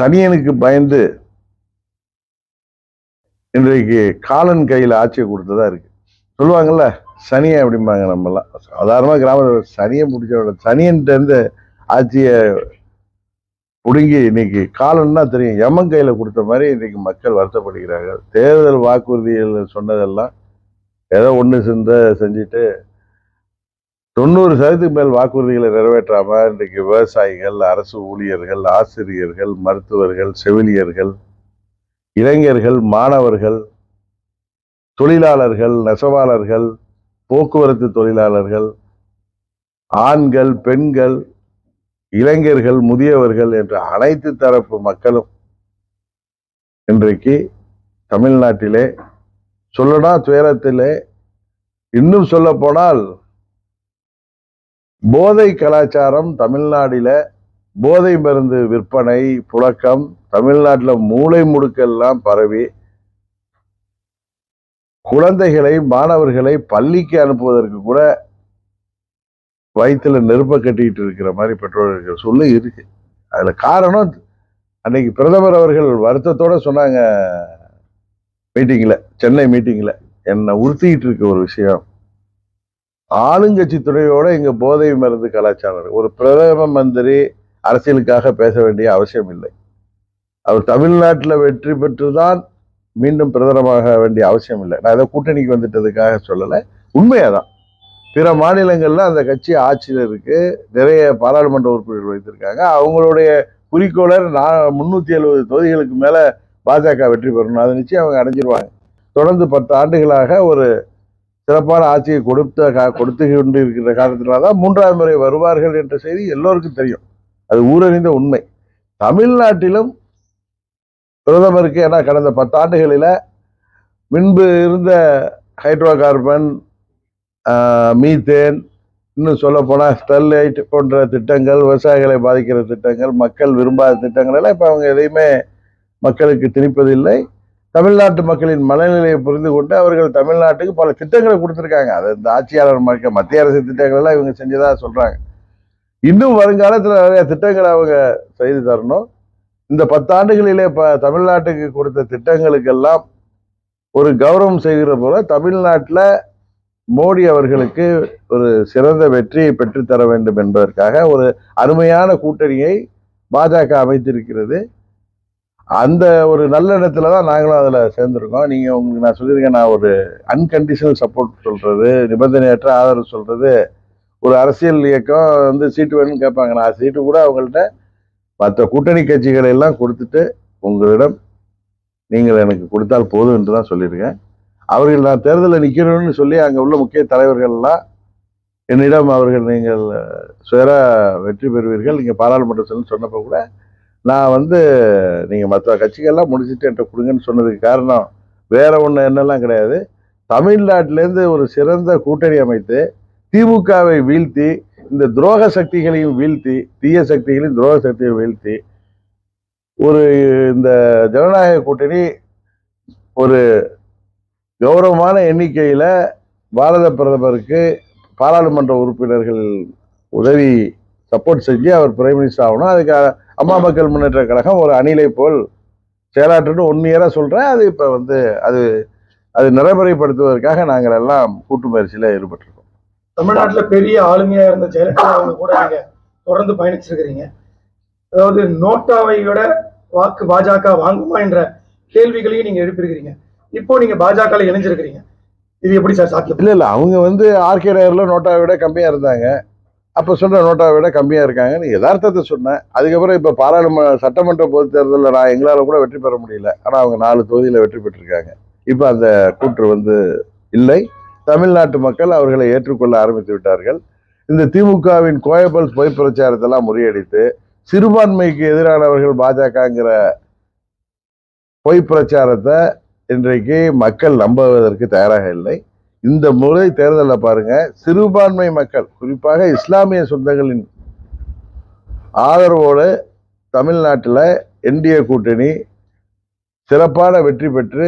சனியனுக்கு பயந்து இன்றைக்கு காலன் கையில் ஆட்சியை கொடுத்ததா இருக்கு. சொல்லுவாங்கல்ல சனியை அப்படிம்பாங்க நம்மலாம் சாதாரணமாக கிராமத்தில் சனியை பிடிச்ச சனியன்ட்டேருந்து ஆட்சியை பிடுங்கி இன்னைக்கு காலன்னா தெரியும். எமன் கையில் கொடுத்த மாதிரி இன்னைக்கு மக்கள் வருத்தப்படுகிறார்கள். தேர்தல் வாக்குறுதிகள் சொன்னதெல்லாம் ஏதோ ஒன்று செஞ்ச செஞ்சுட்டு தொண்ணூறு சதவீதத்துக்கு மேல் வாக்குறுதிகளை நிறைவேற்றாம இன்றைக்கு விவசாயிகள் அரசு ஊழியர்கள் ஆசிரியர்கள் மருத்துவர்கள் செவிலியர்கள் இளைஞர்கள் மாணவர்கள் தொழிலாளர்கள் நெசவாளர்கள் போக்குவரத்து தொழிலாளர்கள் ஆண்கள் பெண்கள் இளைஞர்கள் முதியவர்கள் என்ற அனைத்து தரப்பு மக்களும் இன்றைக்கு தமிழ்நாட்டிலே சொல்லடா துயரத்திலே இன்னும் சொல்ல போனால் போதை கலாச்சாரம் தமிழ்நாடில் போதை மருந்து விற்பனை புழக்கம் தமிழ்நாட்டில் மூளை முடுக்கெல்லாம் பரவி குழந்தைகளை மாணவர்களை பள்ளிக்கு அனுப்புவதற்கு கூட வயிற்றுல நெருப்ப கட்டிக்கிட்டு இருக்கிற மாதிரி பெற்றோர்கள் சொல்லு இருக்கு. அதில் காரணம் அன்னைக்கு பிரதமர் அவர்கள் வருத்தத்தோட சொன்னாங்க மீட்டிங்கில் சென்னை மீட்டிங்கில் என்னை உறுத்திக்கிட்டு இருக்க ஒரு விஷயம். ஆளுங்கட்சி துறையோட இங்க போதை மருந்து கலாச்சாரம் ஒரு பிரதம மந்திரி அரசியலுக்காக பேச வேண்டிய அவசியம் இல்லை. அவர் தமிழ்நாட்டில் வெற்றி பெற்றுதான் மீண்டும் பிரதமராக வேண்டிய அவசியம் இல்லை. நான் ஏதோ கூட்டணிக்கு வந்துட்டதுக்காக சொல்லலை. உண்மையாக தான் பிற மாநிலங்களில் அந்த கட்சி ஆட்சியில் இருக்குது நிறைய பாராளுமன்ற உறுப்பினர்கள் வைத்திருக்காங்க. அவங்களுடைய குறிக்கோளர் நான் முந்நூற்றி எழுபது தொகுதிகளுக்கு மேலே பாஜக வெற்றி பெறணும். அதை நிச்சயம் அவங்க அடைஞ்சிருவாங்க. தொடர்ந்து பத்து ஆண்டுகளாக ஒரு சிறப்பான ஆட்சியை கொடுத்த கா- கொடுத்து கொண்டு இருக்கிற காரணத்தினால்தான் மூன்றாவது முறை வருவார்கள் என்ற செய்தி எல்லோருக்கும் தெரியும். அது ஊரறிந்த உண்மை. தமிழ்நாட்டிலும் பிரதமருக்கு ஏன்னா கடந்த பத்தாண்டுகளில் முன்பு இருந்த ஹைட்ரோ கார்பன் மீத்தேன் இன்னும் சொல்லப்போனால் ஸ்டெர்லைட் போன்ற திட்டங்கள் விவசாயிகளை பாதிக்கிற திட்டங்கள் மக்கள் விரும்பாத திட்டங்கள் எல்லாம் இப்போ அவங்க எதையுமே மக்களுக்கு திணிப்பதில்லை. தமிழ்நாட்டு மக்களின் மனநிலையை புரிந்து கொண்டு அவர்கள் தமிழ்நாட்டுக்கு பல திட்டங்களை கொடுத்துருக்காங்க. அது இந்த ஆட்சியாளர் மக்க மத்திய அரசு திட்டங்கள் எல்லாம் இவங்க செஞ்சதாக சொல்கிறாங்க இன்னும் வருங்காலத்தில் நிறைய திட்டங்களை அவங்க செய்து தரணும். இந்த பத்தாண்டுகளிலே ப தமிழ்நாட்டுக்கு கொடுத்த திட்டங்களுக்கெல்லாம் ஒரு கௌரவம் செய்கிற போல தமிழ்நாட்டில் மோடி அவர்களுக்கு ஒரு சிறந்த வெற்றியை பெற்றுத்தர வேண்டும் என்பதற்காக ஒரு அருமையான கூட்டணியை பாஜக அமைத்திருக்கிறது. அந்த ஒரு நல்ல இடத்துல தான் நாங்களும் அதில் சேர்ந்துருக்கோம். நீங்கள் உங்களுக்கு நான் சொல்லியிருக்கேன் நான் ஒரு அன்கண்டிஷனல் சப்போர்ட் சொல்கிறது நிபந்தனையற்ற ஆதரவு சொல்கிறது ஒரு அரசியல் இயக்கம் வந்து சீட்டு வேணும்னு கேட்பாங்க. நான் சீட்டு கூட அவங்கள்ட்ட மற்ற கூட்டணி கட்சிகளை எல்லாம் கொடுத்துட்டு உங்களிடம் நீங்கள் எனக்கு கொடுத்தால் போதும் என்று தான் சொல்லியிருக்கேன். அவர்கள் நான் தேர்தலில் நிற்கணும்னு சொல்லி அங்கே உள்ள முக்கிய தலைவர்கள்லாம் என்னிடம் அவர்கள் நீங்கள் சுயராக வெற்றி பெறுவீர்கள். நீங்கள் பாராளுமன்றத்தில் சொன்னப்போ கூட நான் வந்து நீங்கள் மற்ற கட்சிகள்லாம் முடிச்சுட்டு என்கிட்ட கொடுங்கன்னு சொன்னதுக்கு காரணம் வேற ஒன்று என்னெல்லாம் கிடையாது. தமிழ்நாட்டிலேருந்து ஒரு சிறந்த கூட்டணி அமைத்து திமுகவை வீழ்த்தி இந்த துரோக சக்திகளையும் வீழ்த்தி தீய சக்திகளையும் துரோக சக்தியையும் வீழ்த்தி ஒரு இந்த ஜனநாயக கூட்டணி ஒரு கௌரவமான எண்ணிக்கையில் பாரத பிரதமருக்கு பாராளுமன்ற உறுப்பினர்கள் உதவி சப்போர்ட் செஞ்சு அவர் பிரைம் மினிஸ்டர் ஆகணும். அதுக்கு அம்மா மக்கள் முன்னேற்ற கழகம் ஒரு அணிலை போல் செயலாற்றுன்னு ஒன் இயராக சொல்கிறேன் அது இப்போ வந்து அது அது நடைமுறைப்படுத்துவதற்காக நாங்கள் எல்லாம் கூட்டு முயற்சியில் ஈடுபட்டிருக்கோம். தமிழ்நாட்டுல பெரிய ஆளுமையா இருந்த ஜெயலலிதா அவங்க கூட நீங்க தொடர்ந்து பயணிச்சிருக்கிறீங்க. அதாவது நோட்டாவை விட வாக்கு பாஜக வாங்குமா என்ற கேள்விகளையும் நீங்க எழுப்பியிருக்கிறீங்க. இப்போ நீங்க பாஜக இணைஞ்சிருக்கிறீங்க. இது எப்படி சார் சாத்தியம்? இல்லை இல்லை. அவங்க வந்து ஆர்கே நகரில் நோட்டாவை விட கம்மியாக இருந்தாங்க. அப்போ சொன்ன நோட்டாவை விட கம்மியாக இருக்காங்கன்னு யதார்த்தத்தை சொன்னேன். அதுக்கப்புறம் இப்போ பாராளுமன்ற சட்டமன்ற பொது தேர்தலில் நான் எங்களால் கூட வெற்றி பெற முடியல. ஆனால் அவங்க நாலு தொகுதியில் வெற்றி பெற்றிருக்காங்க. இப்போ அந்த கூற்று வந்து இல்லை. தமிழ்நாட்டு மக்கள் அவர்களை ஏற்றுக்கொள்ள ஆரம்பித்து விட்டார்கள். இந்த திமுகவின் கோயபல்ஸ் பொய் பிரச்சாரத்தெல்லாம் முறியடித்து சிறுபான்மைக்கு எதிரானவர்கள் பாஜகங்கிற பொய் பிரச்சாரத்தை இன்றைக்கு மக்கள் நம்புவதற்கு தயாராக இல்லை. இந்த முறை தேர்தலில் பாருங்க சிறுபான்மை மக்கள் குறிப்பாக இஸ்லாமிய சொந்தங்களின் ஆதரவோடு தமிழ்நாட்டில் என்டிஏ கூட்டணி சிறப்பான வெற்றி பெற்று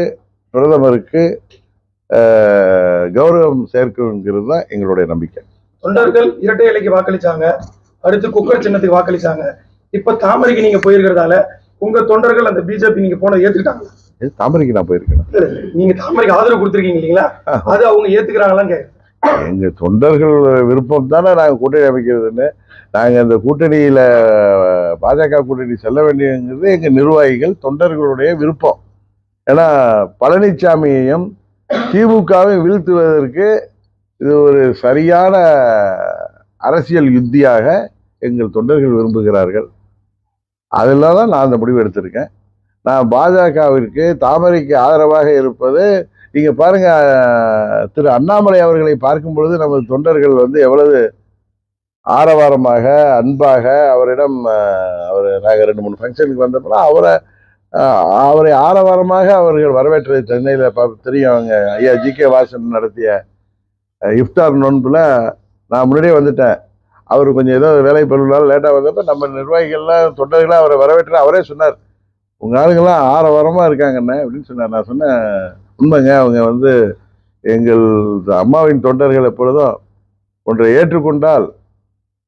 பிரதமருக்கு கௌரவம் சேர்க்குங்கிறது தான் எங்களுடைய நம்பிக்கை. தொண்டர்கள் இரட்டை இலைக்கு வாக்களிச்சாங்க அடுத்து குக்கர் சின்னத்துக்கு வாக்களிச்சாங்க. இப்ப தாமரைக்கு நீங்க போயிருக்கிறதால உங்க தொண்டர்கள் அந்த பிஜேபி நீங்க போன ஏத்துக்கிட்டாங்க தாமரைக்கு நான் போயிருக்கேன். நீங்க தாமரைக்கு ஆதரவு கொடுத்துருக்கீங்க இல்லீங்களா? அது அவங்க ஏத்துக்கிறாங்களான்னு. எங்க தொண்டர்கள் விருப்பம் தானே நாங்க கூட்டணி அமைக்கிறதுன்னு. நாங்க அந்த கூட்டணியில பாஜக கூட்டணி செல்ல வேண்டியங்கிறது எங்க நிர்வாகிகள் தொண்டர்களுடைய விருப்பம். ஏன்னா பழனிசாமியையும் திமுகவையும் வீழ்த்துவதற்கு இது ஒரு சரியான அரசியல் யுத்தியாக எங்கள் தொண்டர்கள் விரும்புகிறார்கள். அதில் தான் நான் அந்த முடிவு எடுத்திருக்கேன். நான் பாஜகவிற்கு தாமரைக்கு ஆதரவாக இருப்பது நீங்கள் பாருங்கள் திரு அண்ணாமலை அவர்களை பார்க்கும் பொழுது நமது தொண்டர்கள் வந்து எவ்வளவு ஆரவாரமாக அன்பாக அவரிடம் அவர் நாங்கள் ரெண்டு மூணு ஃபங்க்ஷனுக்கு வந்தப்பெல்லாம் அவரை அவரை ஆரவாரமாக அவர்கள் வரவேற்றது சென்னையில் ப தெரியும் அவங்க ஐயா ஜி கே வாசன் நடத்திய இஃப்தார் நோன்புல நான் முன்னாடியே வந்துட்டேன். அவர் கொஞ்சம் ஏதோ வேலை பண்ணுனாலும் லேட்டாக வந்தப்ப நம்ம நிர்வாகிகள்லாம் தொண்டர்கள்லாம் அவரை வரவேற்று அவரே சொன்னார். உங்கள் ஆளுங்கள்லாம் ஆரவாரமாக இருக்காங்கண்ணே அப்படின்னு சொன்னார். நான் சொன்னேன் உண்மைங்க அவங்க வந்து எங்கள் அம்மாவின் தொண்டர்கள் எப்பொழுதும் ஒன்றை ஏற்றுக்கொண்டால்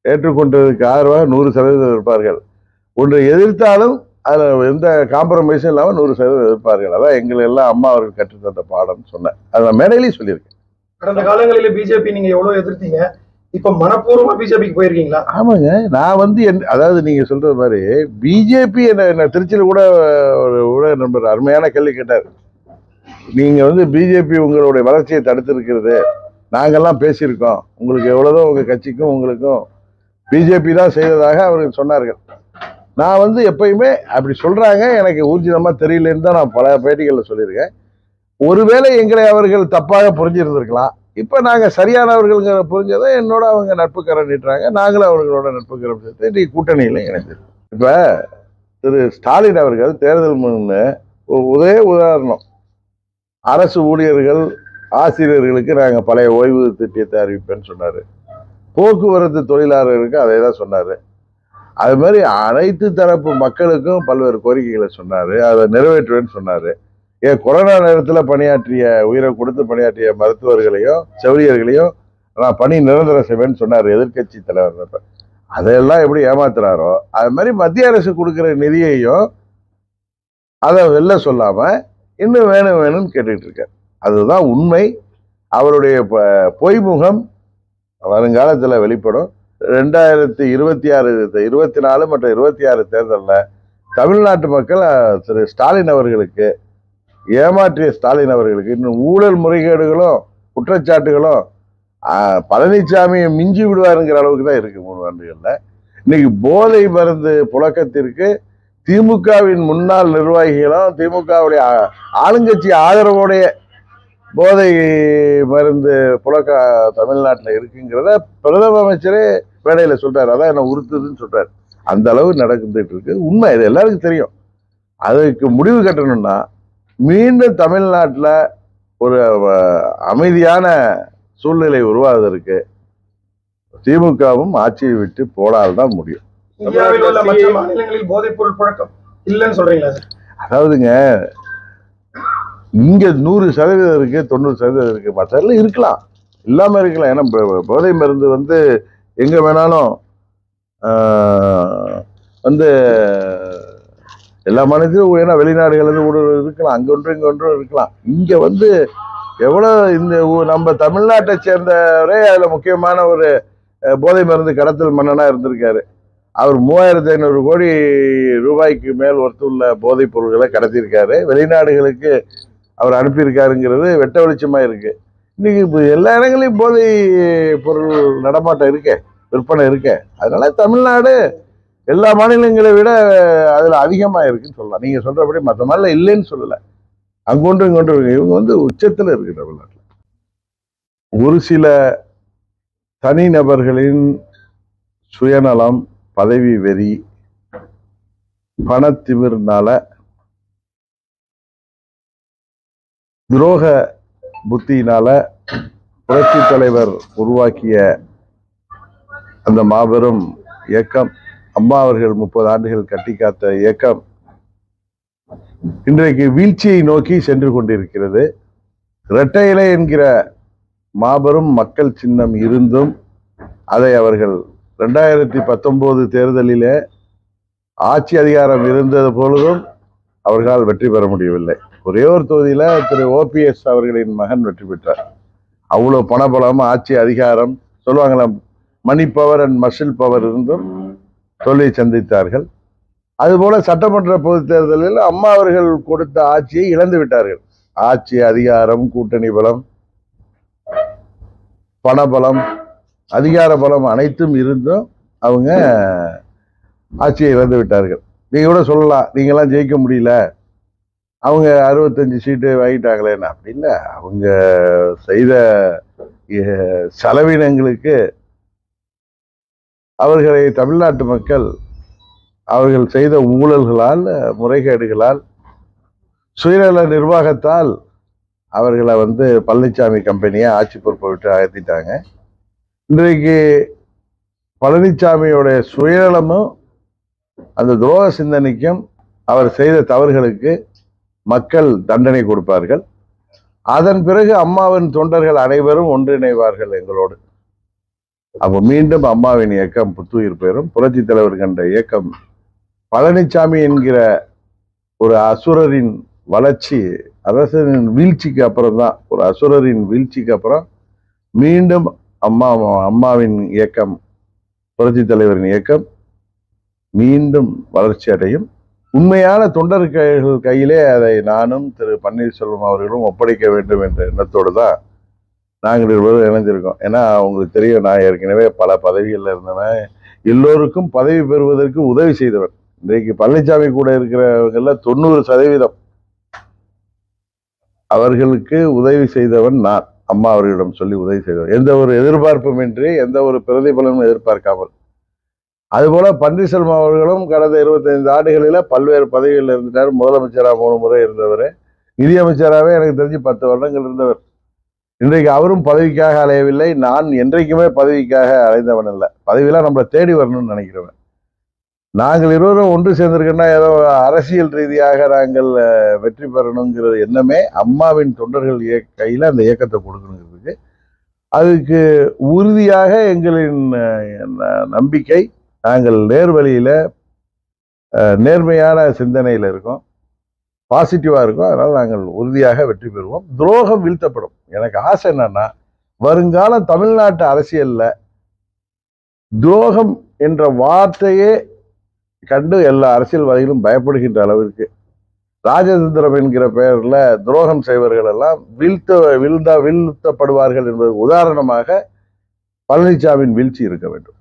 ஏற்றுக்கொண்டதுக்கு ஆதரவாக நூறு சதவீதம் இருப்பார்கள். ஒன்றை எதிர்த்தாலும் அதில் எந்த காம்ப்ரமைஸும் இல்லாமல் நூறு சதவீதம் இருப்பார்கள். அதான் எங்களை எல்லாம் அம்மா அவர்கள் கற்றுத்தந்த பாடம்னு சொன்னேன். அதை நான் மேடையிலையும் சொல்லியிருக்கேன். கடந்த காலங்களில் பிஜேபி நீங்கள் எவ்வளோ எதிர்த்தீங்க? இப்ப மனப்பூர்வமா பிஜேபிக்கு போயிருக்கீங்களா? ஆமாங்க. நான் வந்து என் அதாவது நீங்க சொல்றது மாதிரி பிஜேபி என்ன என்ன திருச்சியில் கூட ஒரு ஊடக நண்பர் அருமையான கேள்வி கேட்டார். நீங்க வந்து பிஜேபி உங்களுடைய வளர்ச்சியை தடுத்திருக்கிறது. நாங்கெல்லாம் பேசியிருக்கோம். உங்களுக்கு எவ்வளவோ உங்க கட்சிக்கும் உங்களுக்கும் பிஜேபி தான் செய்ததாக அவர்கள் சொன்னார்கள். நான் வந்து எப்பயுமே அப்படி சொல்றாங்க. எனக்கு ஊர்ஜிதமா தெரியலன்னு தான் நான் பல பேட்டிகளில் சொல்லியிருக்கேன். ஒருவேளை எங்களை அவர்கள் தப்பாக புரிஞ்சிருந்திருக்கலாம். இப்போ நாங்கள் சரியானவர்களுங்கிற புரிஞ்சதை என்னோட அவங்க நட்பு நீட்டுறாங்க நாங்களும் அவர்களோட நட்பு கரம் சேர்த்து கூட்டணியில் இணைஞ்சிருக்கோம் இப்போ திரு ஸ்டாலின் அவர்கள் தேர்தல் முன்னு ஒரு ஒரே உதாரணம். அரசு ஊழியர்கள் ஆசிரியர்களுக்கு நாங்கள் பழைய ஓய்வு திட்டத்தை அறிவிப்பேன்னு சொன்னார். போக்குவரத்து தொழிலாளர்களுக்கு அதே தான் சொன்னார். அது மாதிரி அனைத்து தரப்பு மக்களுக்கும் பல்வேறு கோரிக்கைகளை சொன்னார். அதை நிறைவேற்றுவேன்னு சொன்னார். ஏன் கொரோனா நேரத்தில் பணியாற்றிய உயிரை கொடுத்து பணியாற்றிய மருத்துவர்களையும் செவிலியர்களையும் நான் பணி நிரந்தரம் செய்வேன்னு சொன்னார் எதிர்க்கட்சி தலைவர் அதையெல்லாம் எப்படி ஏமாத்துறாரோ அது மாதிரி மத்திய அரசு கொடுக்குற நிதியையும் அதை வெளில சொல்லாமல் இன்னும் வேணும் வேணும்னு கேட்டுக்கிட்டு இருக்கார். அதுதான் உண்மை. அவருடைய ப- பொய்முகம் வருங்காலத்தில் வெளிப்படும். ரெண்டாயிரத்தி இருபத்தி ஆறு இருபத்தி நாலு மற்றும் இருபத்தி ஆறு தேர்தலில் தமிழ்நாட்டு மக்கள் திரு ஸ்டாலின் அவர்களுக்கு ஏமாற்றிய ஸ்டாலின் அவர்களுக்கு இன்னும் ஊழல் முறைகேடுகளும் குற்றச்சாட்டுகளும் பழனிசாமியை மிஞ்சி விடுவாருங்கிற அளவுக்கு தான் இருக்கு மூணு ஆண்டுகளில். இன்னைக்கு போதை மருந்து புழக்கத்திற்கு திமுகவின் முன்னாள் நிர்வாகிகளும் திமுகவுடைய ஆளுங்கட்சி ஆதரவோடைய போதை மருந்து புழக்க தமிழ்நாட்டில் இருக்குங்கிறத பிரதம அமைச்சரே மேடையில் சொல்றாரு. அதான் என்ன உறுத்துதுன்னு சொல்றாரு. அந்த அளவு நடந்துட்டு இருக்கு. உண்மை இது எல்லாருக்கும் தெரியும். அதுக்கு முடிவு கட்டணும்னா மீண்டும் தமிழ்நாட்டில் ஒரு அமைதியான சூழ்நிலை உருவாவதற்கு திமுகவும் ஆட்சியை விட்டு முடியும். மற்ற இல்லைன்னு சொல்றீங்களா சார்? அதாவதுங்க இங்க நூறு சதவீதம் இருக்கு தொண்ணூறு சதவீதம் இருக்கு மற்றதுல இருக்கலாம். இல்லாம இருக்கலாம். ஏன்னா போதை மருந்து வந்து எங்க வேணாலும் வந்து எல்லா மாநிலத்திலும் ஏன்னா வெளிநாடுகள் ஒரு இருக்கலாம் அங்கே ஒன்று இங்கே ஒன்று இருக்கலாம். இங்கே வந்து எவ்வளோ இந்த ஊ- நம்ம தமிழ்நாட்டை சேர்ந்தவரே அதில் முக்கியமான ஒரு போதை மருந்து கடத்தல் மன்னனாக இருந்திருக்காரு. அவர் மூவாயிரத்தி ஐநூறு கோடி ரூபாய்க்கு மேல் ஒருத்துள்ள போதைப் பொருட்களை கடத்தியிருக்காரு. வெளிநாடுகளுக்கு அவர் அனுப்பியிருக்காருங்கிறது வெட்ட வெளிச்சமாக இருக்குது இன்னைக்கு இப்போ எல்லா இடங்களையும் போதை பொருள் நடமாட்டம் இருக்கே விற்பனை இருக்கே. அதனால தமிழ்நாடு எல்லா மாநிலங்களை விட அதில் அதிகமாக இருக்குன்னு சொல்லலாம். நீங்க சொல்றபடி மற்ற மாநிலம் இல்லைன்னு சொல்லலை. அங்கொன்று இங்கொன்று இருக்கு. இவங்க வந்து உச்சத்தில் இருக்கு தமிழ்நாட்டில். ஒரு சில தனிநபர்களின் சுயநலம் பதவி வெறி பணத்திமிர்னால துரோக புத்தியினால புரட்சி தலைவர் உருவாக்கிய அந்த மாபெரும் இயக்கம் அம்மா அவர்கள் முப்பது ஆண்டுகள் கட்டி காத்த இயக்கம் இன்றைக்கு வீழ்ச்சியை நோக்கி சென்று கொண்டிருக்கிறது. இரட்டை இலை என்கிற மாபெரும் மக்கள் சின்னம் இருந்தும் அதை அவர்கள் ரெண்டாயிரத்தி பத்தொன்பது தேர்தலிலே ஆட்சி அதிகாரம் இருந்தது பொழுதும் அவர்களால் வெற்றி பெற முடியவில்லை. ஒரே ஒரு தொகுதியில திரு ஓபிஎஸ் அவர்களின் மகன் வெற்றி பெற்றார். அவ்வளவு பணபலம் ஆட்சி அதிகாரம் சொல்லுவாங்களே money power and muscle power இருந்தும் தோல்வியை சந்தித்தார்கள். அதுபோல சட்டமன்ற பொதுத் தேர்தலில் அம்மா அவர்கள் கொடுத்த ஆட்சியை இழந்து விட்டார்கள். ஆட்சி அதிகாரம் கூட்டணி பலம் பணபலம் அதிகார பலம் அனைத்தும் இருந்தும் அவங்க ஆட்சியை இழந்து விட்டார்கள். நீங்கள் கூட சொல்லலாம் நீங்களாம் ஜெயிக்க முடியல. அவங்க அறுபத்தஞ்சு சீட்டு வாங்கிட்டாங்களேன்னு அப்படி இல்லை அவங்க செய்த செலவினங்களுக்கு அவர்களை தமிழ்நாட்டு மக்கள் அவர்கள் செய்த ஊழல்களால் முறைகேடுகளால் சுயநல நிர்வாகத்தால் அவர்களை வந்து பழனிசாமி கம்பெனியை ஆட்சி பொறுப்பை விட்டு அகற்றிட்டாங்க. இன்றைக்கு பழனிசாமியோடைய சுயநலமும் அந்த துரோக சிந்தனைக்கும் அவர் செய்த தவறுகளுக்கு மக்கள் தண்டனை கொடுப்பார்கள். அதன் பிறகு அம்மாவின் தொண்டர்கள் அனைவரும் ஒன்றிணைவார்கள் எங்களோடு. அப்போ மீண்டும் அம்மாவின் இயக்கம் புத்துயிர் பெறும். புரட்சி தலைவர் கண்ட இயக்கம் பழனிசாமி என்கிற ஒரு அசுரரின் வளர்ச்சி அரசரின் வீழ்ச்சிக்கு அப்புறம் தான் ஒரு அசுரரின் வீழ்ச்சிக்கு அப்புறம் மீண்டும் அம்மா அம்மாவின் இயக்கம் புரட்சி தலைவரின் இயக்கம் மீண்டும் வளர்ச்சி அடையும். உண்மையான தொண்டர்கள் கையிலே அதை நானும் திரு பன்னீர்செல்வம் அவர்களும் ஒப்படைக்க வேண்டும் என்ற எண்ணத்தோடு தான் நாங்கள் இருவரும் இணைஞ்சிருக்கோம். ஏன்னா அவங்களுக்கு தெரியும் நான் ஏற்கனவே பல பதவிகளில் இருந்தவன். எல்லோருக்கும் பதவி பெறுவதற்கு உதவி செய்தவன். இன்றைக்கு பழனிசாமி கூட இருக்கிறவங்கள தொண்ணூறு சதவீதம். அவர்களுக்கு உதவி செய்தவன் நான். அம்மா அவர்களிடம் சொல்லி உதவி செய்தவன். எந்த ஒரு எதிர்பார்ப்பும் இன்றி எந்த ஒரு பிரதிபலனும் எதிர்பார்க்காமல். அதுபோல பன்னீர்செல்வம் அவர்களும் கடந்த இருபத்தைந்து ஆண்டுகளில் பல்வேறு பதவிகளில் இருந்துட்டார். முதலமைச்சராக மூணு முறை இருந்தவர். நிதியமைச்சராகவே எனக்கு தெரிஞ்சு பத்து வருடங்கள் இருந்தவர். இன்றைக்கு அவரும் பதவிக்காக அலையவில்லை. நான் என்றைக்குமே பதவிக்காக அலைந்தவன் இல்லை பதவியெல்லாம் நம்மளை தேடி வரணும்னு நினைக்கிறவன். நாங்கள் இருவரும் ஒன்று சேர்ந்திருக்கோன்னா ஏதோ அரசியல் ரீதியாக நாங்கள் வெற்றி பெறணுங்கிறது எண்ணமே அம்மாவின் தொண்டர்கள் இயக்க கையில் அந்த இயக்கத்தை கொடுக்கணுங்கிறதுக்கு. அதுக்கு உறுதியாக எங்களின் ந- நம்பிக்கை நாங்கள் நேர்வழியில் நேர்மையான சிந்தனையில் இருக்கோம். பாசிட்டிவாக இருக்கும். அதனால் நாங்கள் உறுதியாக வெற்றி பெறுவோம். துரோகம் வீழ்த்தப்படும். எனக்கு ஆசை என்னன்னா வருங்கால தமிழ்நாட்டு அரசியலில் துரோகம் என்ற வார்த்தையே கண்டு எல்லா அரசியல்வாதிகளும் பயப்படுகின்ற அளவிற்கு ராஜதந்திரம் என்கிற பெயரில் துரோகம் செய்வர்கள் எல்லாம் வீழ்த்த வீழ்ந்தா வீழ்த்தப்படுவார்கள் என்பது உதாரணமாக பழனிசாமியின் வீழ்ச்சி இருக்க வேண்டும்.